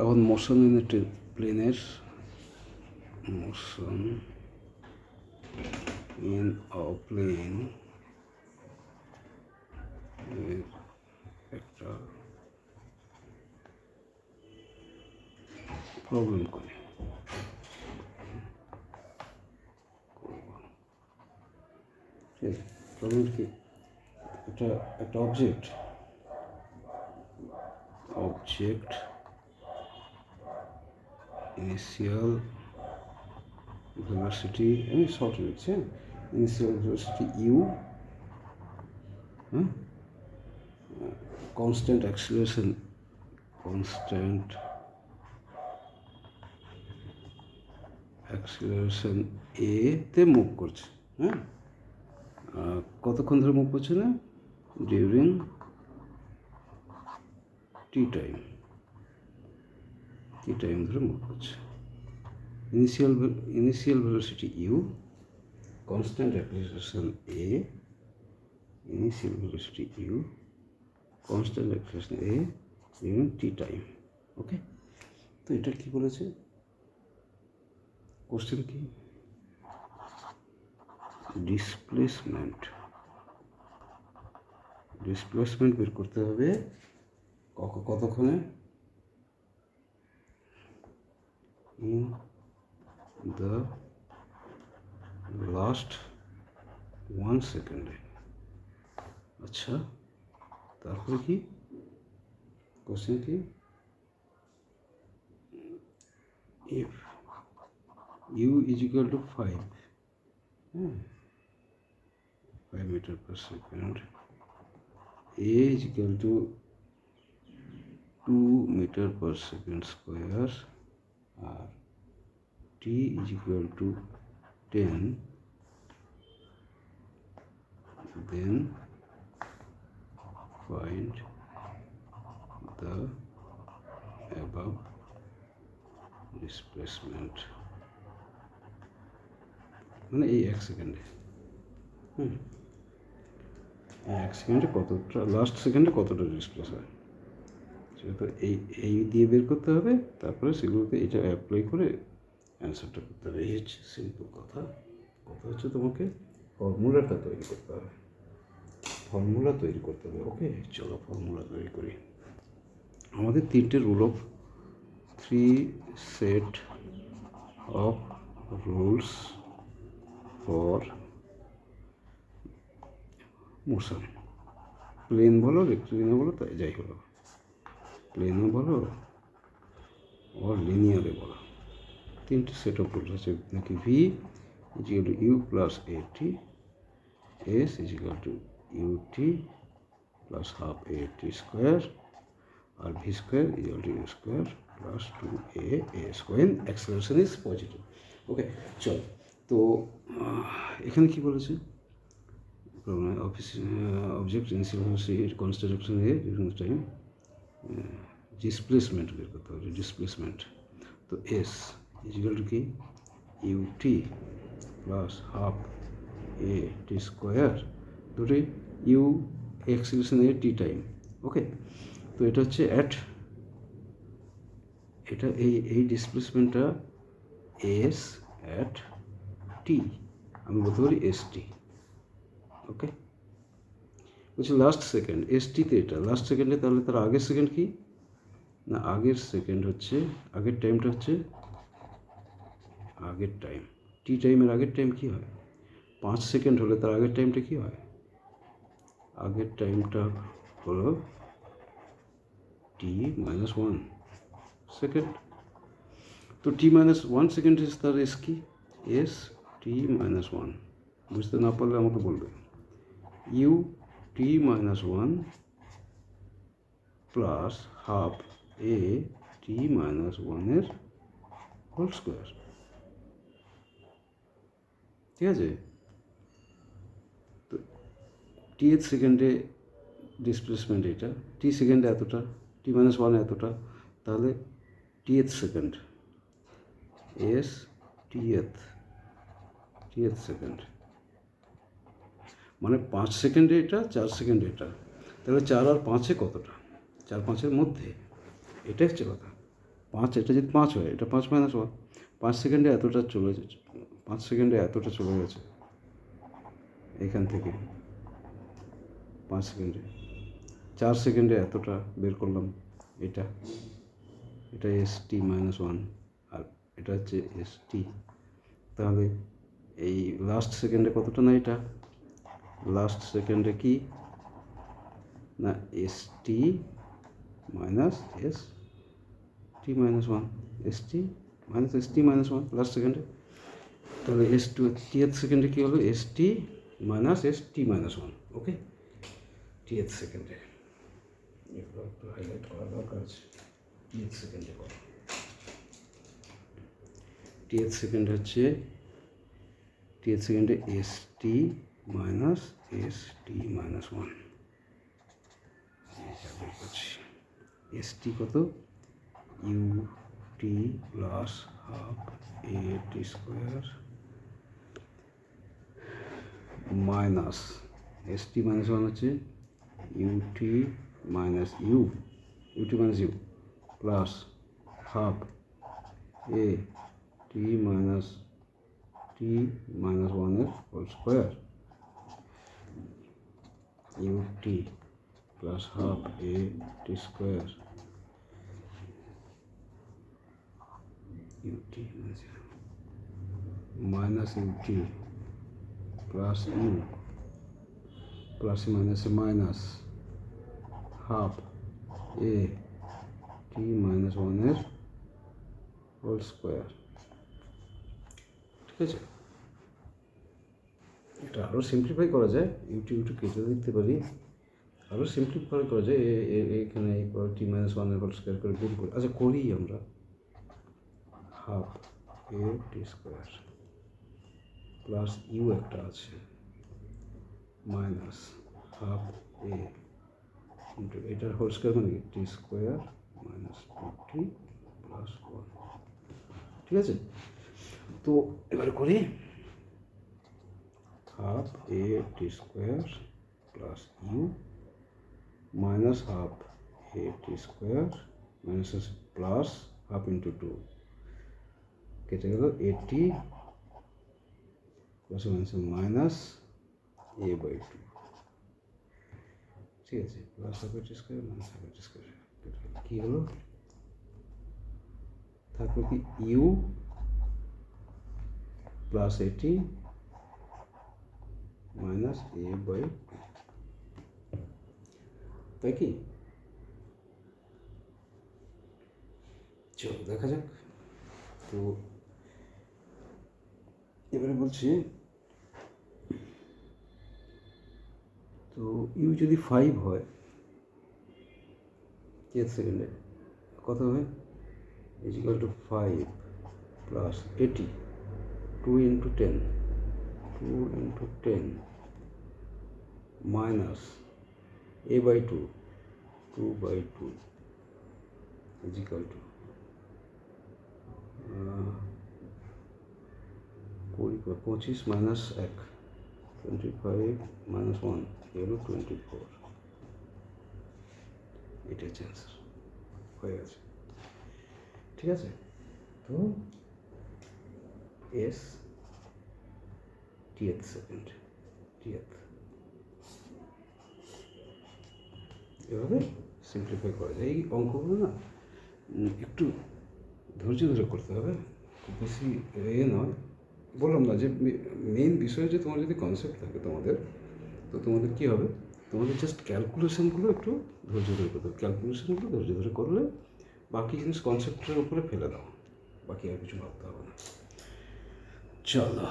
এখন motion in প্লেনের motion in a plane একটা প্রবলেম করি। প্রবলেম এটা একটা অবজেক্ট অবজেক্ট ইনিশিয়াল ভেলোসিটি আমি শর্ট লিখছি হ্যাঁ? ইনিশিয়াল ভেলোসিটি ইউ হ্যাঁ constant acceleration constant acceleration a তে মুভ করছে হ্যাঁ? কতক্ষণ ধরে মুভ করছে না? During t time t time ধরে মুভ করছে initial initial velocity u constant acceleration a initial velocity u constant acceleration a during t time okay তো এটা কি বলেছে? কোশ্চেন কি? ডিসপ্লেসমেন্ট ডিসপ্লেসমেন্ট বের করতে হবে কতক্ষণে? ইন দ্য লাস্ট ওয়ান সেকেন্ডে আচ্ছা তারপরে কি কোশ্চেন কি if u is equal to five হ্যাঁ five metre per second a is equal to two metre per second square R t is equal to ten then find the above displacement. মানে এই এক সেকেন্ডে হুম। এক সেকেন্ডে কতটা last সেকেন্ডে কতটা ডিসপ্লেস হয়? তো এই এই দিয়ে বের করতে হবে, তারপরে সেগুলোকে এটা অ্যাপ্লাই করে অ্যান্সারটা করতে হবে। এই হচ্ছে সিম্পল কথা। কথা হচ্ছে তোমাকে ফর্মুলাটা তৈরি করতে হবে। ফর্মুলা তৈরি করতে হবে। ওকে চলো ফর্মুলা তৈরি করি। আমাদের তিনটে rule of three set of rules for motion plane বলো রেক্টিলিনিয়ার বলো, তাই যাই হলো প্লেনও বলো? ওর লিনিয়ারে বলো। তিনটে সেট অফ রুলস আছে নাকি v is equal to u plus a t s is equal to u t plus half a t square R v square is equal to u square plus two a a square acceleration is positive okay চল। তো এখানে কি বলেছে? Office object ইনসিল construction a time displacement বের করতে হবে displacement তো এস ইজিক্যাল টু কি? U t plus half a t square দুটোই u acceleration a t time okay তো এটা হচ্ছে অ্যাট এটা এই এই ডিসপ্লেসমেন্টটা এস অ্যাট টি আমি বলতে পারি এস টি ওকে বলছি লাস্ট সেকেন্ড এস টিতে এটা। লাস্ট সেকেন্ডে তাহলে তার আগের সেকেন্ড কি? না, আগের সেকেন্ড হচ্ছে, আগের টাইমটা হচ্ছে আগের টাইম টি টাইমের আগের টাইম কি হয়? পাঁচ সেকেন্ড হলে তার আগের টাইমটা কি হয়? আগের টাইমটা হলো টি মাইনাস ওয়ান সেকেন্ড তো t minus one second is তার এস কি? এস টি মাইনাস ওয়ান বুঝতে না পারলে আমাকে বলবে। U t minus one plus half a t minus ওয়ানের হোল স্কোয়ার ঠিক আছে? তো টি এর সেকেন্ডে ডিসপ্লেসমেন্ট এটা। টি সেকেন্ডে এতটা টি মাইনাস ওয়ান এতটা, তাহলে t th second s t th t th second মানে পাঁচ সেকেন্ডে এটা, চার সেকেন্ডে এটা। তাহলে চার আর পাঁচে কতটা? চার পাঁচের মধ্যে। এটাই হচ্ছে কথা। পাঁচ, এটা যদি পাঁচ হয়, এটা পাঁচ মাইনাস ওয়ান পাঁচ সেকেন্ডে এতটা চলে যাচ্ছে পাঁচ সেকেন্ডে এতটা চলে গেছে। এখান থেকে। পাঁচ সেকেন্ডে। চার সেকেন্ডে এতটা বের করলাম। এটা। এটা এস টি মাইনাস ওয়ান আর এটা হচ্ছে এস টি তাহলে এই লাস্ট সেকেন্ডে কতটা না এটা? লাস্ট সেকেন্ডে কি? না s t minus s t minus one s t minus s t minus one last সেকেন্ডে তাহলে এস টু টিয়েথ সেকেন্ডে কী হলো? S t minus s t minus one okay t th সেকেন্ডে এগুলো একটু হাইলাইট করা দরকার আছে। টিয়েথ সেকেন্ডে করো। টিয়েথ সেকেন্ড হচ্ছে টিয়েথ সেকেন্ডে s t minus s t minus one. S t কত? U t plus half a t square minus s t minus one হচ্ছে u t minus u. U t minus u plus half a t minus t minus ওয়ানের whole square. U t plus half a t square u t minus u t plus u plus মাইনাসে minus half a t minus ওয়ানের whole square ঠিক আছে? এটা আরও simplify করা যায়। UT UT কেটে দিতে পারি। আরও সিম্পলিফাই করা যায়। এখানে টি মাইনাস ওয়ানের হোল স্কোয়ার করে গুণ করি। আচ্ছা করি আমরা। Half a t square plus u একটা আছে। মাইনাস হাফ এ এটার হোল স্কোয়ার মানে t square minus t plus one ঠিক আছে? তো এবারে করি। Half a t square plus u minus half a t square minus plus half into two কেটে গেল a t plus minus minus a by two ঠিক আছে plus half a t square minus half a t square কী হলো থাকল কি u plus a t minus a by তাই কি? চলো, দেখা যাক। তো এবারে বলছি, তো ইউ যদি ফাইভ হয় টেন সেকেন্ডে কত হবে? Is equal to five plus a t two into ten two into ten minus a by two two by two is equal to কুড়ি পঁচিশ মাইনাস এক টোয়েন্টি ফাইভ মাইনাস ওয়ান এগুলো twenty four এটা হচ্ছে answer হয়ে গেছে। ঠিক আছে? তো এস টিয়েথ সেকেন্ড টিয়েথ এভাবে সিম্পলিফাই করা যায়। এই অঙ্কগুলো না একটু ধৈর্য ধরে করতে হবে। খুব বেশি এ নয়। বললাম না যে মেন বিষয় যে তোমার যদি কনসেপ্ট থাকে তোমাদের, তো তোমাদের কী হবে? তোমাদের জাস্ট ক্যালকুলেশনগুলো একটু ধৈর্য ধরে করতে হবে। ক্যালকুলেশনগুলো ধৈর্য ধরে করলে বাকি জিনিস কনসেপ্টের উপরে ফেলে দাও। বাকি আর কিছু ভাবতে হবে না। চলো।